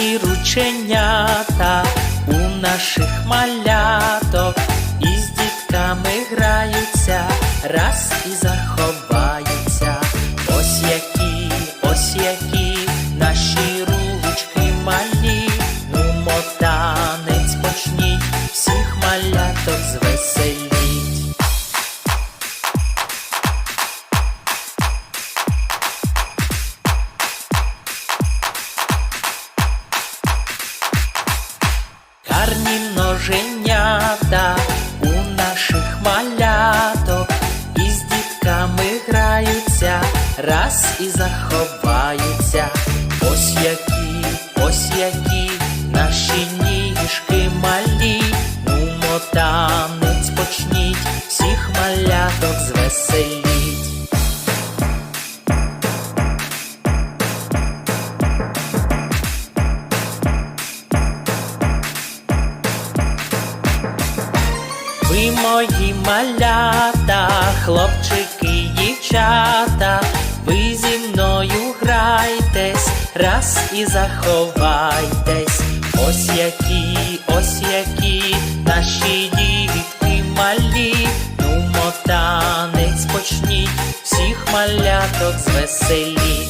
гарні рученята у наших маляток, і з дітками граються, раз і заховаються. Ось які, ось які наші ручки малі, ну мотанець почніть, всіх маляток звеселіть. Гарні ноженята у наших маляток, і з дітками граються, раз і заховаються. Ось які, ось які наші ніжки малі, ну мотанець почніть, всіх маляток звеселіть. Ви мої малята, хлопчики, дівчата, ви зі мною грайтесь, раз і заховайтесь. Ось які, ось які наші дітки малі, ну мотанець почніть, всіх маляток звеселіть.